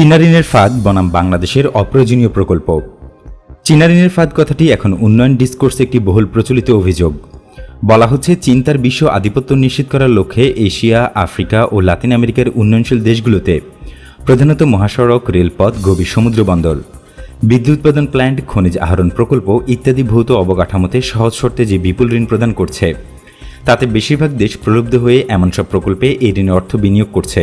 চীনা ঋণের ফাঁদ বনাম বাংলাদেশের অপ্রয়োজনীয় প্রকল্প। চীনা ঋণের ফাঁদ কথাটি এখন উন্নয়ন ডিসকোর্সে একটি বহুল প্রচলিত অভিযোগ। বলা হচ্ছে, চীন তার বিশ্ব আধিপত্য নিশ্চিত করার লক্ষ্যে এশিয়া, আফ্রিকা ও লাতিন আমেরিকার উন্নয়নশীল দেশগুলোতে প্রধানত মহাসড়ক, রেলপথ, গভীর সমুদ্র বন্দর, বিদ্যুৎ উৎপাদন প্ল্যান্ট, খনিজ আহরণ প্রকল্প ইত্যাদি ভৌত অবকাঠামোতে সহজ শর্তে যে বিপুল ঋণ প্রদান করছে, তাতে বেশিরভাগ দেশ প্রলুব্ধ হয়ে এমন সব প্রকল্পে এই ঋণের অর্থ বিনিয়োগ করছে।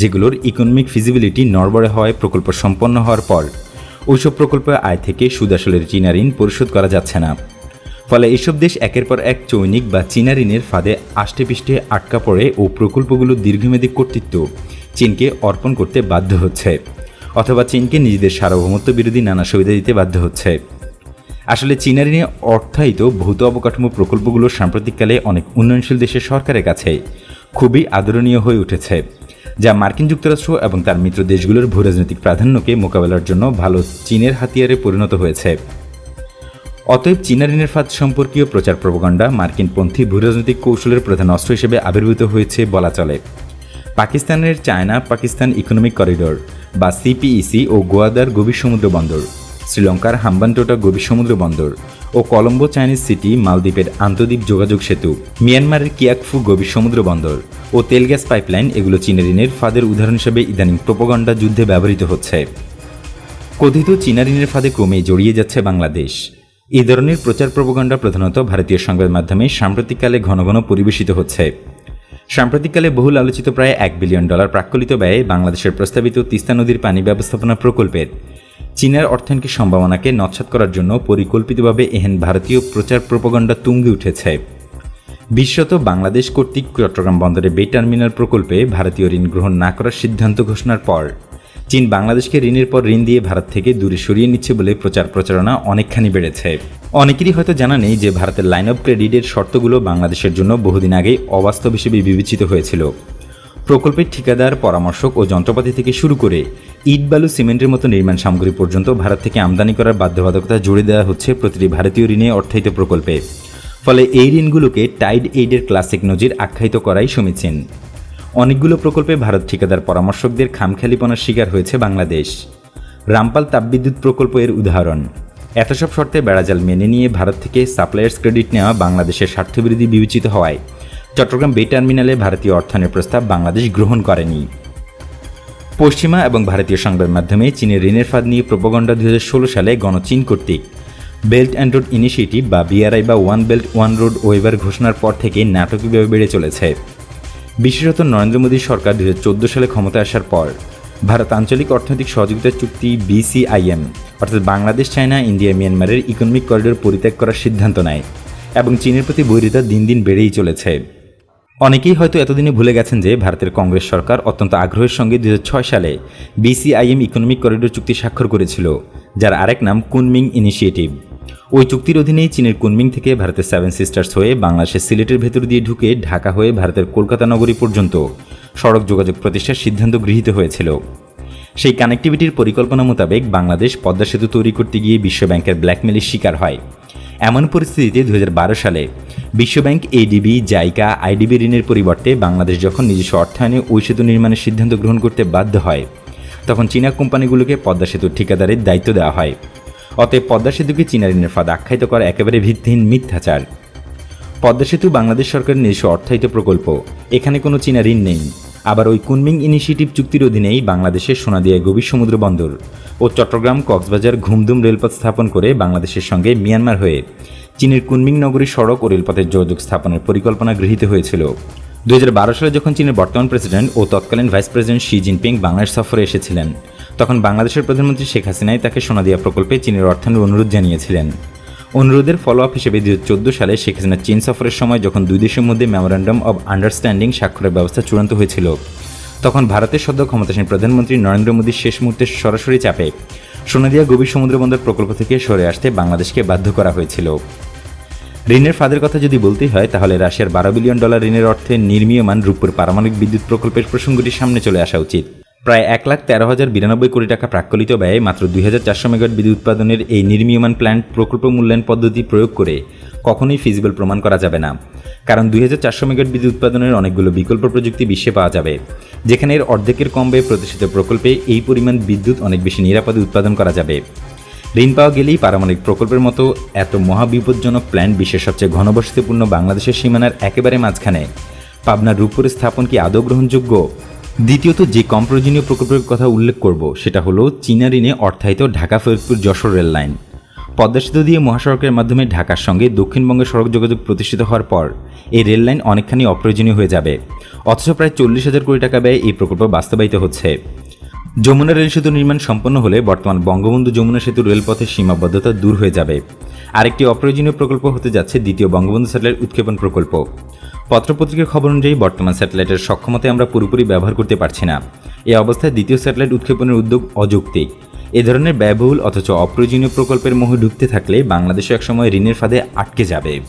যেগুলোর ইকোনমিক ফিজিবিলিটি নড়বড়ে হওয়ায় প্রকল্প সম্পন্ন হওয়ার পর। ওইসব প্রকল্পের আয় থেকে সুদ আসলের চীনা ঋণ পরিশোধ করা যাচ্ছে না। ফলে এসব দেশ একের পর এক চৈনিক বা চীনা ঋণের ফাঁদে আষ্টেপৃষ্ঠে আটকা পড়ে ও প্রকল্পগুলোর দীর্ঘমেয়াদী কর্তৃত্ব চীনকে অর্পণ করতে বাধ্য হচ্ছে, অথবা চীনকে নিজেদের সার্বভৌমত্ব বিরোধী নানা সুবিধা দিতে বাধ্য হচ্ছে। আসলে চীনা ঋণে অর্থায়িত ভৌত অবকাঠামো প্রকল্পগুলো সাম্প্রতিককালে অনেক উন্নয়নশীল দেশের সরকারের কাছে খুবই আদরণীয় হয়ে উঠেছে। যা মার্কিন যুক্তরাষ্ট্র এবং তার মিত্র দেশগুলোর ভূরাজনৈতিক প্রাধান্যকে মোকাবেলার জন্য ভালো চীনের হাতিয়ারে পরিণত হয়েছে। অতএব চীনা ঋণের ফাঁদ সম্পর্কীয় প্রচার প্রবগণ্ডা মার্কিনপন্থী ভূরাজনৈতিক কৌশলের প্রধান অস্ত্র হিসেবে আবির্ভূত হয়েছে বলা চলে। পাকিস্তানের চায়না পাকিস্তান ইকোনমিক করিডোর বা সিপিইসি ও গোয়াদার গভীর সমুদ্র বন্দর। শ্রীলঙ্কার হাম্বানটোটা গভীর সমুদ্র বন্দর ও কলম্বো চাইনিজ সিটি মালদ্বীপের আন্তর্দ্বীপ যোগাযোগ সেতু, মিয়ানমারের কিয়াকফু গভীর সমুদ্র বন্দর ও তেল গ্যাস পাইপলাইন এগুলো চীনের ঋণের ফাঁদের উদাহরণ হিসেবে ইদানিং প্রোপগণ্ডা যুদ্ধে ব্যবহৃত হচ্ছে। কথিত চীনা ঋণের ফাঁদে ক্রমেই জড়িয়ে যাচ্ছে বাংলাদেশ। এ ধরনের প্রচার প্রবগণ্ডা প্রধানত ভারতীয় সংবাদ মাধ্যমে সাম্প্রতিককালে ঘন ঘন পরিবেশিত হচ্ছে। সাম্প্রতিককালে বহুল আলোচিত প্রায় এক বিলিয়ন ডলার প্রাক্কলিত ব্যয়ে বাংলাদেশের প্রস্তাবিত তিস্তা নদীর পানি ব্যবস্থাপনা প্রকল্পের চীনের অর্থনৈতিক সম্ভাবনাকে নৎসাত করার জন্য পরিকল্পিতভাবে এহেন ভারতীয় প্রচার প্রপগণ্ডা তুঙ্গে উঠেছে। বিশ্বত বাংলাদেশ কর্তৃক চট্টগ্রাম বন্দরে বে টার্মিনাল প্রকল্পে ভারতীয় ঋণ গ্রহণ না করার সিদ্ধান্ত ঘোষণার পর চীন বাংলাদেশকে ঋণের পর ঋণ দিয়ে ভারত থেকে দূরে সরিয়ে নিচ্ছে বলে প্রচার প্রচারণা অনেকখানি বেড়েছে। অনেকেরই হয়তো জানা নেই যে ভারতের লাইন অফ ক্রেডিটের শর্তগুলো বাংলাদেশের জন্য বহুদিন আগেই অবাস্তব হিসেবে বিবেচিত হয়েছিল। প্রকল্পের ঠিকাদার, পরামর্শক ও যন্ত্রপাতি থেকে শুরু করে ইট বালু সিমেন্টের মতো নির্মাণ সামগ্রী পর্যন্ত ভারত থেকে আমদানি করার বাধ্যবাধকতা জুড়ে দেওয়া হচ্ছে প্রতিটি ভারতীয় ঋণে অর্থায়িত প্রকল্পে। ফলে এই ঋণগুলোকে টাইড এইডের ক্লাসিক নজির আখ্যায়িত করাই সমীচীন অনেকগুলো প্রকল্পে ভারত ঠিকাদার, পরামর্শকদের খামখেয়ালিপনার শিকার হয়েছে বাংলাদেশ। রামপাল তাপবিদ্যুৎ প্রকল্প এর উদাহরণ। এত সব শর্তে বেড়াজাল মেনে নিয়ে ভারত থেকে সাপ্লায়ার্স ক্রেডিট নেওয়া বাংলাদেশের স্বার্থবিরোধী বিবেচিত হওয়ায় চট্টগ্রাম বে টার্মিনালে ভারতীয় অর্থায়নের প্রস্তাব বাংলাদেশ গ্রহণ করেনি। পশ্চিমা এবং ভারতীয় সংবাদ মাধ্যমে চীনের ঋণের ফাঁদ নিয়ে প্রোপগণ্ডা ষোলো সালে গণচীন কর্তৃক বেল্ট অ্যান্ড রোড ইনিশিয়েটিভ বা বিআরআই বা one belt, one road waiver ঘোষণার পর থেকে নাটকীয়ভাবে বেড়ে চলেছে। বিশেষত নরেন্দ্র মোদী সরকার দুই হাজার চোদ্দ সালে ক্ষমতা আসার পর ভারত আঞ্চলিক অর্থনৈতিক সহযোগিতা চুক্তি বিসিআইএম, অর্থাৎ বাংলাদেশ, চায়না, ইন্ডিয়া, মিয়ানমারের ইকোনমিক করিডোর পরিত্যাগ করার সিদ্ধান্ত নেয় এবং চীনের প্রতি বৈরিতা দিন দিন বেড়েই চলেছে। অনেকেই হয়তো এতদিনে ভুলে গেছেন যে ভারতের কংগ্রেস সরকার অত্যন্ত আগ্রহের সঙ্গে দু হাজার ছয় সালে বিসিআইএম ইকোনমিক করিডোর চুক্তি স্বাক্ষর করেছিল, যার আরেক নাম কুনমিং ইনিশিয়েটিভ। ওই চুক্তির অধীনেই চীনের কুনমিং থেকে ভারতের সেভেন সিস্টার্স হয়ে বাংলাদেশের সিলেটের ভেতর দিয়ে ঢুকে ঢাকা হয়ে ভারতের কলকাতা নগরী পর্যন্ত সড়ক যোগাযোগ প্রতিষ্ঠার সিদ্ধান্ত গৃহীত হয়েছিল। সেই কানেক্টিভিটির পরিকল্পনা মোতাবেক বাংলাদেশ পদ্মা সেতু তৈরি করতে গিয়ে বিশ্বব্যাংকের ব্ল্যাকমেলের শিকার হয়। এমন পরিস্থিতিতে দু হাজার বারো সালে বিশ্বব্যাংক, এডিবি, জাইকা, আইডিবি ঋণের পরিবর্তে বাংলাদেশ যখন নিজস্ব অর্থায়নে ওই সেতু নির্মাণের সিদ্ধান্ত গ্রহণ করতে বাধ্য হয়, তখন চীনা কোম্পানিগুলোকে পদ্মা সেতুর ঠিকাদারের দায়িত্ব দেওয়া হয়। অতএব পদ্মা সেতুকে চীনা ঋণের ফাঁদ আখ্যায়িত করা একেবারে ভিত্তিহীন মিথ্যাচার। পদ্মা সেতু বাংলাদেশ সরকারের নিজস্ব অর্থায়িত প্রকল্প, এখানে কোনো চীনা ঋণ নেই। আবার ওই কুনমিং ইনিশিয়েটিভ চুক্তির অধীনেই বাংলাদেশের সোনাদিয়া গভীর সমুদ্র বন্দর ও চট্টগ্রাম, কক্সবাজার, ঘুমদুম রেলপথ স্থাপন করে বাংলাদেশের সঙ্গে মিয়ানমার হয়ে চীনের কুনমিং নগরী সড়ক ও রেলপথের যোগাযোগ স্থাপনের পরিকল্পনা গৃহীত হয়েছিল। দুই হাজার বারো সালে যখন চীনের বর্তমান প্রেসিডেন্ট ও তৎকালীন vice president Xi Jinping Bangladesh সফরে এসেছিলেন, তখন বাংলাদেশের প্রধানমন্ত্রী শেখ হাসিনাই তাকে সোনাদিয়া প্রকল্পে চীনের অর্থায়নের অনুরোধ জানিয়েছিলেন। অনুরোধের ফলো আপ হিসেবে দুই হাজার চোদ্দ সালে শেখ হাসিনা চীন সফরের সময় যখন দুই দেশের মধ্যে মেমোরান্ডাম অব আন্ডারস্ট্যান্ডিং স্বাক্ষরের ব্যবস্থা চূড়ান্ত হয়েছিল, তখন ভারতের সদ্য ক্ষমতাসীন প্রধানমন্ত্রী নরেন্দ্র মোদীর শেষ মুহূর্তে সরাসরি চাপে সোনাদিয়া গভীর সমুদ্র বন্দর প্রকল্প থেকে সরে আসতে বাংলাদেশকে বাধ্য করা হয়েছিল। ঋণের ফাঁদের কথা যদি বলতেই হয়, তাহলে রাশিয়ার বারো বিলিয়ন ডলার ঋণের অর্থে নির্মীয়মান রূপপুর পারমাণবিক বিদ্যুৎ প্রকল্পের প্রসঙ্গটি সামনে চলে আসা উচিত। প্রায় এক লাখ তেরো হাজার বিরানব্বই কোটি টাকা প্রাক্কলিত ব্যয়ে মাত্র দুই হাজার চারশো মেগাওয়াট বিদ্যুৎ উৎপাদনের এই নির্মীয়মান প্ল্যান্ট প্রকল্প মূল্যায়ন পদ্ধতি প্রয়োগ করে কখনোই ফিজিবল প্রমাণ করা যাবে না। কারণ দুই হাজার চারশো মেগাওয়াট বিদ্যুৎ উৎপাদনের অনেকগুলো বিকল্প প্রযুক্তি বিশ্বে পাওয়া যাবে, যেখানে এর অর্ধেকের কম ব্যয়ে প্রতিষ্ঠিত প্রকল্পে এই পরিমাণ বিদ্যুৎ অনেক বেশি নিরাপদে উৎপাদন করা যাবে। ঋণ পাওয়া গেলেই পারমাণবিক প্রকল্পের মতো এত মহাবিপজ্জনক প্ল্যান বিশ্বের সবচেয়ে ঘনবসতিপূর্ণ বাংলাদেশের সীমানার একেবারে মাঝখানে। পাবনার রূপপুরে স্থাপন কি আদৌ গ্রহণযোগ্য? দ্বিতীয়ত, যে কম প্রয়োজনীয় প্রকল্পের কথা উল্লেখ করব, সেটা হলো চীনা ঋণে অর্থায়িত ঢাকা ফরিদপুর যশোর রেল লাইন। পদ্মা সেতু দিয়ে মহাসড়কের মাধ্যমে ঢাকার সঙ্গে দক্ষিণবঙ্গের সড়ক যোগাযোগ প্রতিষ্ঠিত হওয়ার পর, এই রেল লাইন অনেকখানি অপ্রয়োজনীয় হয়ে যাবে। অথচ প্রায় চল্লিশ হাজার কোটি টাকা ব্যয়ে এই প্রকল্প বাস্তবায়িত হচ্ছে। যমুনা রেল সেতু নির্মাণ সম্পন্ন হলে বর্তমান বঙ্গবন্ধু যমুনা সেতু রেলপথের সীমাবদ্ধতা দূর হয়ে যাবে। আরেকটি অপ্রয়োজনীয় প্রকল্প হতে যাচ্ছে দ্বিতীয় বঙ্গবন্ধু স্যাটেলাইট উৎক্ষেপণ প্রকল্প। পত্রপত্রিকার খবর অনুযায়ী বর্তমান স্যাটেলাইটের সক্ষমতায় আমরা পুরোপুরি ব্যবহার করতে পারছি না। এ অবস্থায় দ্বিতীয় স্যাটেলাইট উৎক্ষেপণের উদ্যোগ অযৌক্তিক। এ ধরনের ব্যয়বহুল অথচ অপ্রয়োজনীয় প্রকল্পের মোহে ঢুকতে থাকলে বাংলাদেশও একসময় ঋণের ফাঁদে আটকে যাবে।